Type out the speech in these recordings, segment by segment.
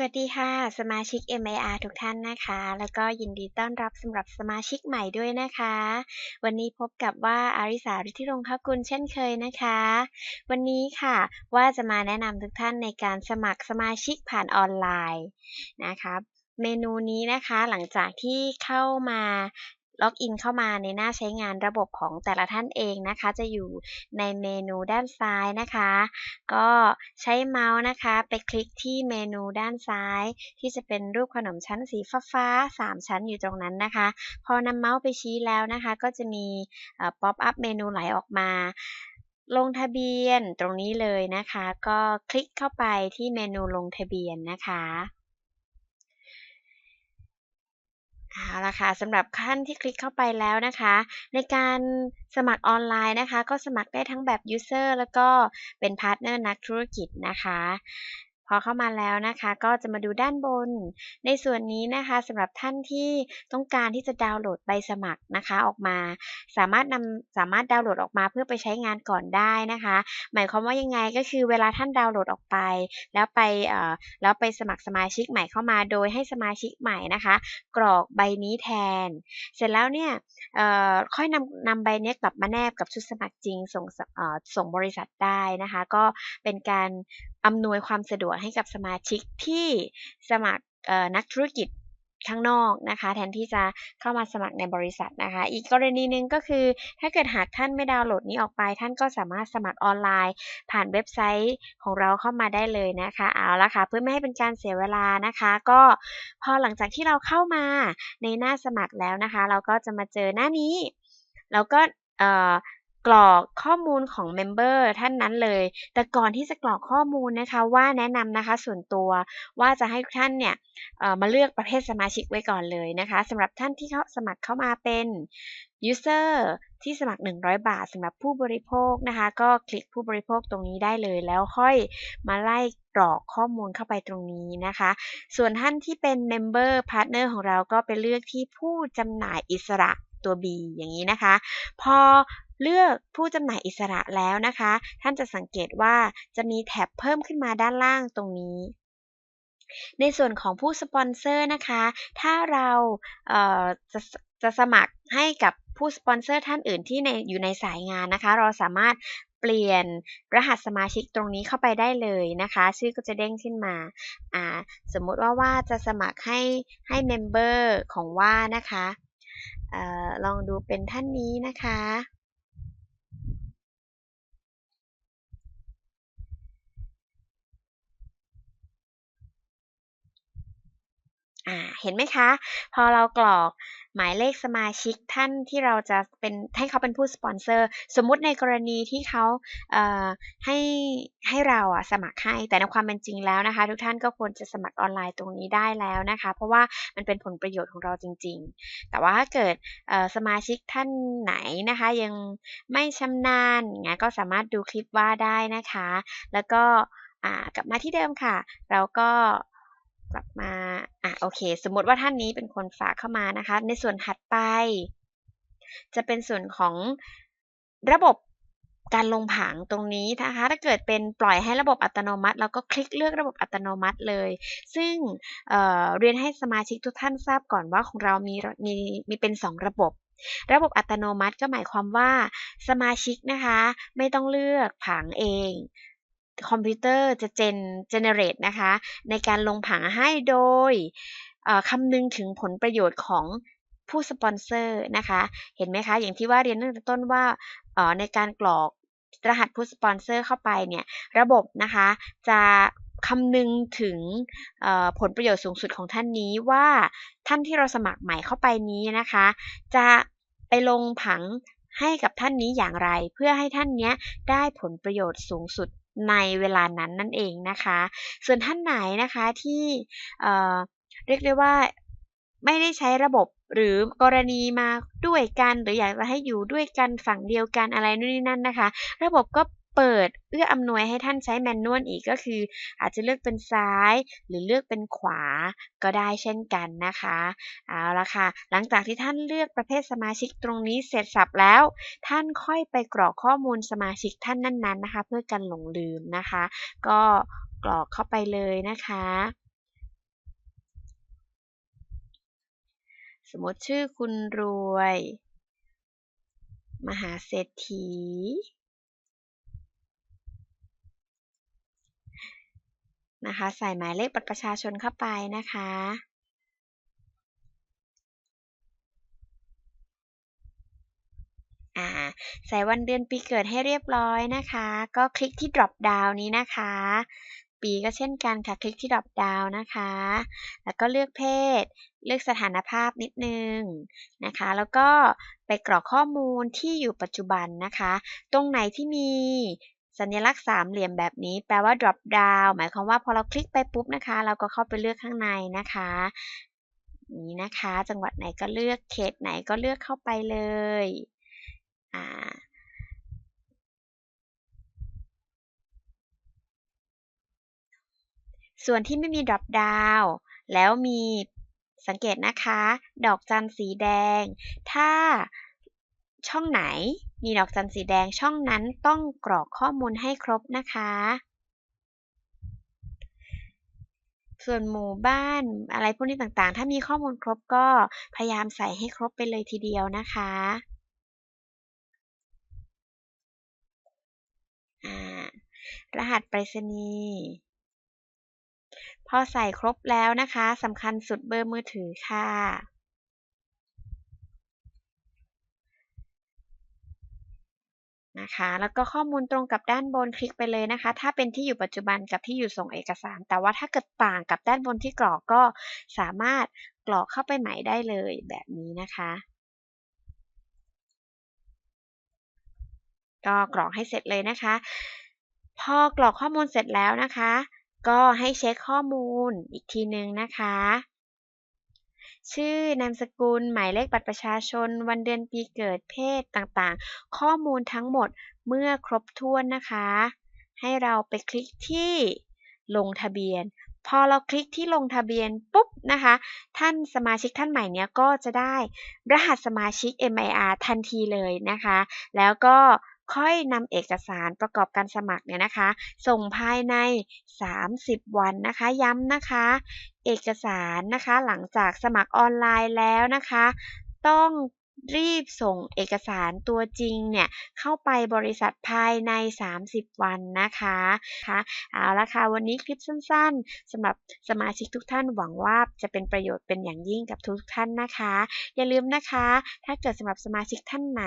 สวัสดีค่ะ สมาชิก MIR ทุกท่านนะคะ แล้วก็ยินดีต้อนรับสำหรับสมาชิกใหม่ด้วยนะคะ วันนี้พบกับว่าอาริสาฤทธิรงคกุลเช่นเคยนะคะ วันนี้ค่ะว่าจะมาแนะนำทุกท่านในการสมัครสมาชิกผ่านออนไลน์นะคะเมนูนี้นะคะหลังจากที่เข้ามา ล็อกอินเข้ามาในหน้าใช้งานระบบของแต่ละท่านเองนะคะ จะอยู่ในเมนูด้านซ้ายนะคะ ก็ใช้เมาส์นะคะ ไปคลิกที่เมนูด้านซ้าย ที่จะเป็นรูปขนมชั้นสีฟ้าๆ3ชั้นอยู่ตรงนั้นนะคะ พอนำเมาส์ไปชี้แล้วนะคะ ก็จะมีป๊อปอัพเมนูไหลออกมาลงทะเบียนตรงนี้เลยนะคะ ก็คลิกเข้าไปที่เมนูลงทะเบียนนะคะ เอาละค่ะสำหรับขั้นที่คลิกเข้าไปแล้วนะคะ ในการสมัครออนไลน์นะคะ ก็สมัครได้ทั้งแบบ User แล้วก็เป็นพาร์ทเนอร์นักธุรกิจนะคะ พอเข้ามาแล้วนะคะ ก็จะมาดูด้านบน ในส่วนนี้นะคะสำหรับท่านที่ต้องการที่จะดาวน์โหลดใบสมัครนะคะออกมา สามารถนำสามารถดาวน์โหลดออกมาเพื่อไปใช้งานก่อนได้นะคะ หมายความว่ายังไงก็คือเวลาท่านดาวน์โหลดออกไป แล้วไปเอ่อแล้วไปสมัครสมาชิกใหม่เข้ามาโดยให้สมาชิกใหม่นะคะ กรอกใบนี้แทน เสร็จแล้วเนี่ยค่อยนำนำใบนี้กลับมาแนบกับชุดสมัครจริงส่งส่งบริษัทได้นะคะ ก็เป็นการอำนวยความสะดวกให้กับสมาชิกที่สมัครนักธุรกิจข้างนอกนะคะ แทนที่จะเข้ามาสมัครในบริษัทนะคะ อีกกรณีหนึ่งก็คือ ถ้าเกิดหากท่านไม่ดาวน์โหลดนี้ออกไป ท่านก็สามารถสมัครออนไลน์ ผ่านเว็บไซต์ของเราเข้ามาได้เลยนะคะเอาละค่ะเพื่อไม่ให้เป็นการเสียเวลานะคะ ก็พอหลังจากที่เราเข้ามาในหน้าสมัครแล้วนะคะ เราก็จะมาเจอหน้านี้ แล้วก็ กรอกข้อมูลของเมมเบอร์ท่านนั้นเลย แต่ก่อนที่จะกรอกข้อมูลนะคะ ว่าแนะนำนะคะส่วนตัวว่าจะให้ท่านเนี่ยมาเลือกประเภทสมาชิกไว้ก่อนเลยนะคะสำหรับท่านที่เขาสมัครเข้ามาเป็น user ที่สมัคร 100 บาทสำหรับผู้บริโภคนะคะ ก็คลิกผู้บริโภคตรงนี้ได้เลยแล้วค่อยมาไล่กรอกข้อมูลเข้าไปตรงนี้นะคะ ส่วนท่านที่เป็น member partner ของเราก็ไปเลือกที่ผู้จำหน่ายอิสระตัว B อย่างนี้นะคะ พอ เลือกผู้จำหน่ายอิสระแล้วนะคะ ท่านจะสังเกตว่าจะมีแท็บเพิ่มขึ้นมาด้านล่างตรงนี้ ในส่วนของผู้สปอนเซอร์นะคะ ถ้าเราเจะจะสมัครให้กับผู้สปอนเซอร์ท่านอื่นที่ในอยู่ในสายงานนะคะ เราสามารถเปลี่ยนรหัสสมาชิกตรงนี้เข้าไปได้เลยนะคะ ชื่อก็จะเด้งขึ้นมาอ่าสมมุติว่าว่าจะสมัครให้ให้เมมเบอร์ของว่านะคะอลองดูเป็นท่านนี้นะคะ เห็นไหมคะ พอเรากรอกหมายเลขสมาชิกท่านที่เราจะเป็นให้เขาเป็นผู้สปอนเซอร์ สมมุติในกรณีที่เขาเให้ให้เราอะสมัครให้ แต่ในความเป็นจริงแล้วนะคะ ทุกท่านก็ควรจะสมัครออนไลน์ตรงนี้ได้แล้วนะคะ เพราะว่ามันเป็นผลประโยชน์ของเราจริง ๆ แต่ว่าถ้าเกิดสมาชิกท่านไหนนะคะ ยังไม่ชำนาญเงี้ยก็สามารถดูคลิปว่าได้นะคะ แล้วก็กลับมาที่เดิมค่ะ เราก็ กลับมา อะโอเค สมมติว่าท่านนี้เป็นคนฝากเข้ามานะคะ ในส่วนถัดไป จะเป็นส่วนของระบบการลงผังตรงนี้นะคะ ถ้าเกิดเป็นปล่อยให้ระบบอัตโนมัติ เราก็คลิกเลือกระบบอัตโนมัติเลย ซึ่งเเรียนให้สมาชิกทุกท่านทราบก่อนว่าของเรามีมีมีเป็น 2 ระบบ ระบบอัตโนมัติก็หมายความว่าสมาชิกนะคะ ไม่ต้องเลือกผังเอง คอมพิวเตอร์จะเจนเจเนเรตนะคะ ในการลงผังให้โดยคำนึงถึงผลประโยชน์ของผู้สปอนเซอร์นะคะ เห็นไหมคะ อย่างที่ว่าเรียนตั้งแต่ต้นว่าในการกรอกรหัสผู้สปอนเซอร์เข้าไปเนี่ย ระบบนะคะจะคำนึงถึงผลประโยชน์สูงสุดของท่านนี้ว่าท่านที่เราสมัครใหม่เข้าไปนี้นะคะ จะไปลงผังให้กับท่านนี้อย่างไร เพื่อให้ท่านนี้ได้ผลประโยชน์สูงสุด ในเวลานั้นนั่นเองนะคะ ส่วนท่านไหนนะคะที่เรียกได้ว่าไม่ได้ใช้ระบบหรือกรณีมาด้วยกัน หรืออยากจะให้อยู่ด้วยกันฝั่งเดียวกันอะไรนู่นนี่นั่นนะคะ ระบบก็ เปิดเพื่ออำนวยให้ท่านใช้แมนนวลอีกก็คือ อาจจะเลือกเป็นซ้าย หรือเลือกเป็นขวาก็ได้เช่นกันนะคะเอาละค่ะ หลังจากที่ท่านเลือกประเภทสมาชิกตรงนี้เสร็จสับแล้ว ท่านค่อยไปกรอกข้อมูลสมาชิกท่านนั้น ๆ นะคะ เพื่อกันหลงลืมนะคะ ก็กรอกเข้าไปเลยนะคะ สมมติชื่อคุณรวย มหาเศรษฐี นะคะ ใส่หมายเลขบัตรประชาชนเข้าไปนะคะ ใส่วันเดือนปีเกิดให้เรียบร้อยนะคะ ก็คลิกที่ drop down นี้นะคะ ปีก็เช่นกันค่ะ คลิกที่ drop down นะคะ แล้วก็เลือกเพศ เลือกสถานภาพนิดนึงนะคะ แล้วก็ไปกรอกข้อมูลที่อยู่ปัจจุบันนะคะ ตรงไหนที่มี สัญลักษณ์สามเหลี่ยมแบบนี้แปลว่า drop down หมายความว่าพอเราคลิกไปปุ๊บนะคะ เราก็เข้าไปเลือกข้างในนะคะนี้นะคะ จังหวัดไหนก็เลือกเขตไหนก็เลือกเข้าไปเลยส่วนที่ไม่มี drop down แล้วมีสังเกตนะคะ ดอกจันสีแดง ถ้า ช่องไหน มีดอกจันสีแดงช่องนั้นต้องกรอกข้อมูลให้ครบนะคะ ส่วนหมู่บ้านอะไรพวกนี้ต่างๆ ถ้ามีข้อมูลครบก็พยายามใส่ให้ครบไปเลยทีเดียวนะคะรหัสไปรษณีย์พอใส่ครบแล้วนะคะสำคัญสุดเบอร์มือถือค่ะ นะคะ แล้วก็ข้อมูลตรงกับด้านบนคลิกไปเลยนะคะ ถ้าเป็นที่อยู่ปัจจุบันกับที่อยู่ส่งเอกสาร แต่ว่าถ้าเกิดต่างกับด้านบนที่กรอกก็สามารถกรอกเข้าไปใหม่ได้เลยแบบนี้นะคะ ก็กรอกให้เสร็จเลยนะคะ พอกรอกข้อมูลเสร็จแล้วนะคะ ก็ให้เช็คข้อมูลอีกทีนึงนะคะ ชื่อนามสกุล หมายเลขบัตรประชาชน วันเดือนปีเกิดเพศต่างๆ ข้อมูลทั้งหมดเมื่อครบถ้วนนะคะ ให้เราไปคลิกที่ลงทะเบียน พอเราคลิกที่ลงทะเบียนปุ๊บนะคะ ท่านสมาชิกท่านใหม่เนี้ยก็จะได้รหัสสมาชิก MIR ทันทีเลยนะคะ แล้วก็ ค่อยนำเอกสารประกอบการสมัครเนี่ยนะคะ ส่งภายใน 30 วันนะคะ ย้ำนะคะ เอกสารนะคะ หลังจากสมัครออนไลน์แล้วนะคะ ต้อง รีบส่งเอกสารตัวจริงเนี่ยเข้าไปบริษัทภายใน 30 วันนะคะคะเอาละค่ะวันนี้คลิปสั้นๆสำหรับสมาชิกทุกท่านหวังว่าจะเป็นประโยชน์เป็นอย่างยิ่งกับทุกท่านนะคะ อย่าลืมนะคะ ถ้าเกิดสำหรับสมาชิกท่านไหน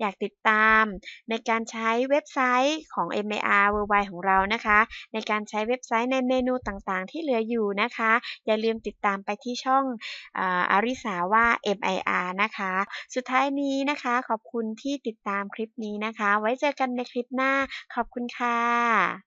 อยากติดตาม ในการใช้เว็บไซต์ของ MAR Worldwide ของเรานะคะ ในการใช้เว็บไซต์ในเมนูต่างๆ ที่เหลืออยู่นะคะ อย่าลืมติดตามไปที่ช่องอาริสาว่า MIR นะคะสุดท้ายนี้นะคะ ขอบคุณที่ติดตามคลิปนี้นะคะ ไว้เจอกันในคลิปหน้า ขอบคุณค่ะ